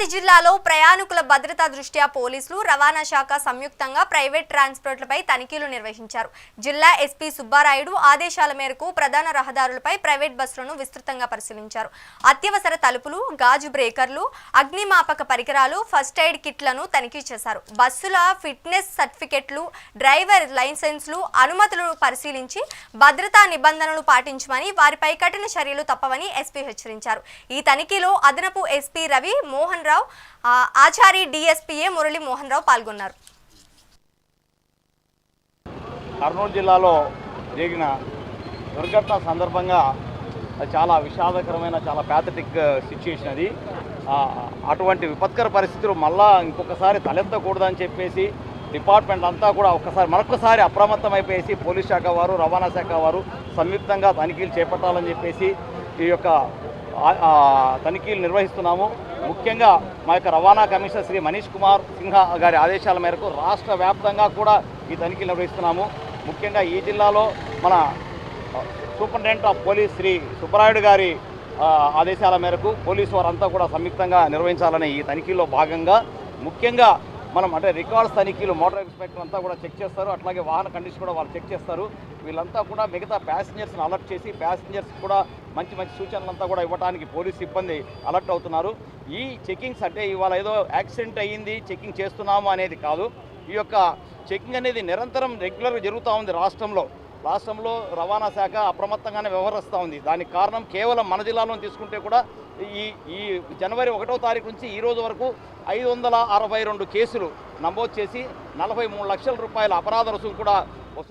ఉమ్మడి జిల్లాలో ప్రయాణికుల భద్రతా దృష్ట్యా పోలీసులు రవాణా శాఖ సంయుక్తంగా ప్రైవేట్ ట్రాన్స్పోర్ట్లపై తనిఖీలు నిర్వహించారు. జిల్లా ఎస్పీ సుబ్బారాయుడు ఆదేశాల మేరకు ప్రధాన రహదారులపై ప్రైవేట్ బస్సులను విస్తృతంగా పరిశీలించారు. అత్యవసర తలుపులు గాజు బ్రేకర్లు అగ్నిమాపక పరికరాలు ఫస్ట్ ఎయిడ్ కిట్లను తనిఖీ చేశారు. బస్సుల ఫిట్నెస్ సర్టిఫికెట్లు డ్రైవర్ లైసెన్స్లు అనుమతులను పరిశీలించి భద్రతా నిబంధనలు పాటించమని వారిపై కఠిన చర్యలు తప్పవని ఎస్పీ హెచ్చరించారు. ఈ తనిఖీలో అదనపు ఎస్పీ రవి మోహన్ రావు ఆచారి డిఎస్పీఏ మురళీ మోహన్ రావు పాల్గొన్నారు. కర్నూలు జిల్లాలో జరిగిన దుర్ఘటన సందర్భంగా చాలా విషాదకరమైన చాలా ప్యాథటిక్ సిచ్యుయేషన్ uh, అది. అటువంటి విపత్కర పరిస్థితులు మళ్ళా ఇంకొకసారి తలెత్తకూడదని చెప్పేసి డిపార్ట్మెంట్ అంతా కూడా ఒక్కసారి మరొకసారి అప్రమత్తం అయిపోయేసి పోలీస్ శాఖ వారు రవాణా శాఖ వారు సంయుక్తంగా తనిఖీలు చేపట్టాలని చెప్పేసి ఈ యొక్క తనిఖీలు నిర్వహిస్తున్నాము. ముఖ్యంగా మా యొక్క రవాణా కమిషనర్ శ్రీ మనీష్ కుమార్ సిన్హా గారి ఆదేశాల మేరకు రాష్ట్ర వ్యాప్తంగా కూడా ఈ తనిఖీలు నిర్వహిస్తున్నాము. ముఖ్యంగా ఈ జిల్లాలో మన superintendent of police Shri Subbarayudu గారి ఆదేశాల మేరకు పోలీసు వారంతా కూడా సంయుక్తంగా నిర్వహించాలనే ఈ తనిఖీలో భాగంగా ముఖ్యంగా మనం అంటే రికార్డ్స్ తనిఖీలు మోటార్ ఇన్స్పెక్టర్ అంతా కూడా చెక్ చేస్తారు. అట్లాగే వాహన కండిషన్ కూడా వాళ్ళు చెక్ చేస్తారు. వీళ్ళంతా కూడా మిగతా ప్యాసింజర్స్ని అలర్ట్ చేసి ప్యాసింజర్స్ కూడా మంచి మంచి సూచనలంతా కూడా ఇవ్వడానికి పోలీస్ సిబ్బంది అలర్ట్ అవుతున్నారు. ఈ చెకింగ్స్ అంటే ఇవాళ ఏదో యాక్సిడెంట్ అయ్యింది చెకింగ్ చేస్తున్నాము అనేది కాదు. ఈ యొక్క చెకింగ్ అనేది నిరంతరం రెగ్యులర్గా జరుగుతూ ఉంది రాష్ట్రంలో. రాష్ట్రంలో రవాణా శాఖ అప్రమత్తంగానే వ్యవహరిస్తూ ఉంది. దానికి కారణం కేవలం మన జిల్లాలో తీసుకుంటే కూడా ఈ ఈ జనవరి ఒకటో తారీఖు నుంచి ఈ రోజు వరకు ఐదు వందల అరవై రెండు కేసులు నమోదు చేసి నలభై మూడు లక్షల రూపాయల అపరాధ రుసుము కూడా వసూలు